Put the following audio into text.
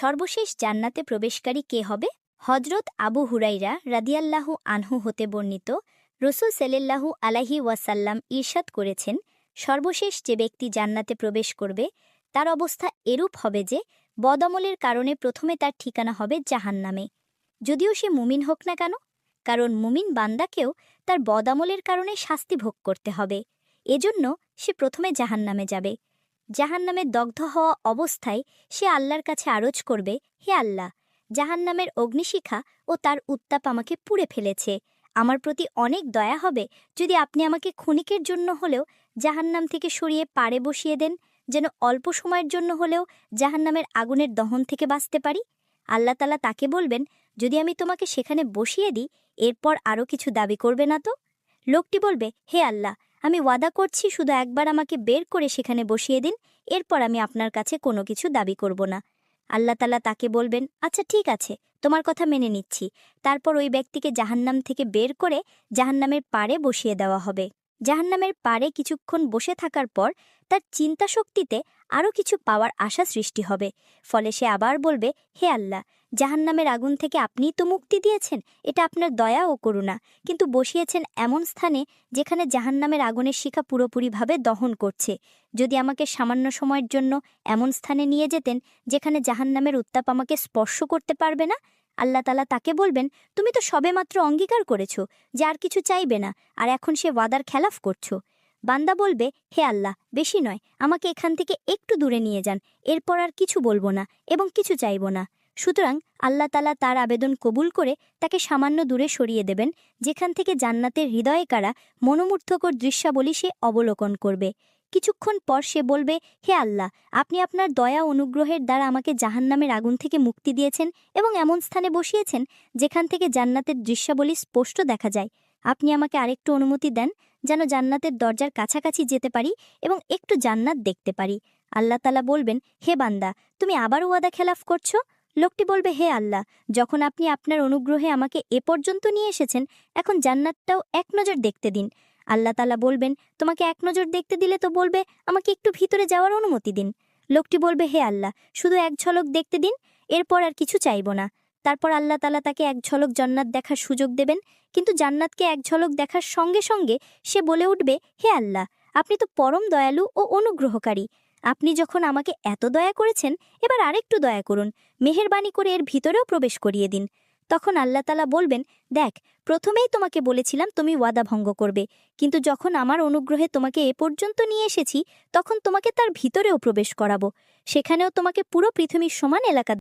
সর্বশেষ জান্নাতে প্রবেশকারী কে হবে? হজরত আবু হুরাইরা রাদিয়াল্লাহু আনহু হতে বর্ণিত রসুল সেলেল্লাহু আলাহি ওয়াসাল্লাম ঈর্ষাদ করেছেন, সর্বশেষ যে ব্যক্তি জান্নাতে প্রবেশ করবে, তার অবস্থা এরূপ হবে যে বদমলের কারণে প্রথমে তার ঠিকানা হবে জাহান্নামে। যদিও সে মুমিন হোক না কেন, কারণ মুমিন বান্দাকেও তার বদামলের কারণে শাস্তি ভোগ করতে হবে। এজন্য সে প্রথমে জাহান্নামে যাবে। জাহান্নামে দগ্ধ হওয়া অবস্থায় সে আল্লাহর কাছে আরজ করবে, হে আল্লাহ! জাহান্নামের অগ্নিশিখা ও তার উত্তাপ আমাকে পুড়ে ফেলেছে। আমার প্রতি অনেক দয়া হবে যদি আপনি আমাকে ক্ষণিকের জন্য হলেও জাহান্নাম থেকে সরিয়ে পাড়ে বসিয়ে দেন, যেন অল্প সময়ের জন্য হলেও জাহান্নামের আগুনের দহন থেকে বাঁচতে পারি। আল্লাহ তালা তাকে বলবেন, যদি আমি তোমাকে সেখানে বসিয়ে দিই, এরপর আরও কিছু দাবি করবে না তো? লোকটি বলবে, হে আল্লাহ! আমি ওয়াদা করছি শুধু একবার আমাকে বের করে সেখানে বসিয়ে দিন, এরপর আমি আপনার কাছে কোনো কিছু দাবি করব না। আল্লাহ তালা তাকে বলবেন আচ্ছা ঠিক আছে, তোমার কথা মেনে নিচ্ছি। তারপর ওই ব্যক্তিকে জাহান্নাম থেকে বের করে জাহান্নামের পাড়ে বসিয়ে দেওয়া হবে। জাহান্নামের পাড়ে কিছুক্ষণ বসে থাকার পর তার চিন্তা শক্তিতে আরও কিছু পাওয়ার আশা সৃষ্টি হবে। ফলে সে আবার বলবে, হে আল্লাহ, জাহান্নামের আগুন থেকে আপনিই তো মুক্তি দিয়েছেন, এটা আপনার দয়া ও করুণা। কিন্তু বসিয়েছেন এমন স্থানে যেখানে জাহান্নামের আগুনের শিখা পুরোপুরিভাবে দহন করছে। যদি আমাকে সামান্য সময়ের জন্য এমন স্থানে নিয়ে যেতেন, যেখানে জাহান্নামের উত্তাপ আমাকে স্পর্শ করতে পারবে না? আল্লাহ তালা তাকে বলবেন, তুমি তো সবেমাত্র অঙ্গীকার করেছ, যে আর কিছু চাইবে না, আর এখন সে ওয়াদার খেলাফ করছ। বান্দা বলবে, হে আল্লাহ, বেশি নয়, আমাকে এখান থেকে একটু দূরে নিয়ে যান, এরপর আর কিছু বলব না এবং কিছু চাইব না। সুতরাং আল্লাহ তালা তার আবেদন কবুল করে তাকে সামান্য দূরে সরিয়ে দেবেন, যেখান থেকে জান্নাতের হৃদয়ে কারা মনোমূর্থকর দৃশ্যাবলী সে অবলোকন করবে। কিছুক্ষণ পর সে বলবে, হে আল্লাহ, আপনি আপনার দয়া অনুগ্রহের দ্বারা আমাকে জাহান্নামের আগুন থেকে মুক্তি দিয়েছেন এবং এমন স্থানে বসিয়েছেন, যেখান থেকে জান্নাতের দৃশ্যাবলী স্পষ্ট দেখা যায়। আপনি আমাকে আরেকটু অনুমতি দেন যেন জান্নাতের দরজার কাছাকাছি যেতে পারি এবং একটু জান্নাত দেখতে পারি। আল্লাহ তালা বলবেন, হে বান্দা, তুমি আবার ওয়াদা খেলাফ করছ? লোকটি বলবে, হে আল্লাহ, যখন আপনি আপনার অনুগ্রহে আমাকে এ পর্যন্ত নিয়ে এসেছেন, এখন জান্নাতটাও এক নজর দেখতে দিন। আল্লাহ তালা বলবেন, তোমাকে এক নজর দেখতে দিলে তো বলবে, আমাকে একটু ভিতরে যাওয়ার অনুমতি দিন। লোকটি বলবে, হে আল্লাহ, শুধু এক ঝলক দেখতে দিন, এরপর আর কিছু চাইব না। তারপর আল্লাহ তালা তাকে এক ঝলক জান্নাত দেখার সুযোগ দেবেন। কিন্তু জান্নাতকে এক ঝলক দেখার সঙ্গে সঙ্গে সে বলে উঠবে, হে আল্লাহ, আপনি তো পরম দয়ালু ও অনুগ্রহকারী। আপনি যখন আমাকে এত দয়া করেছেন, এবার আরেকটু দয়া করুন। মেহেরবানি করে এর ভিতরেও প্রবেশ করিয়ে দিন। তখন আল্লাহ তালা বলবেন, দেখ, প্রথমেই তোমাকে বলেছিলাম তুমি ওয়াদা ভঙ্গ করবে। কিন্তু যখন আমার অনুগ্রহে তোমাকে এ পর্যন্ত নিয়ে এসেছি, তখন তোমাকে তার ভিতরেও প্রবেশ করাবো। সেখানেও তোমাকে পুরো পৃথিবীর সমান এলাকা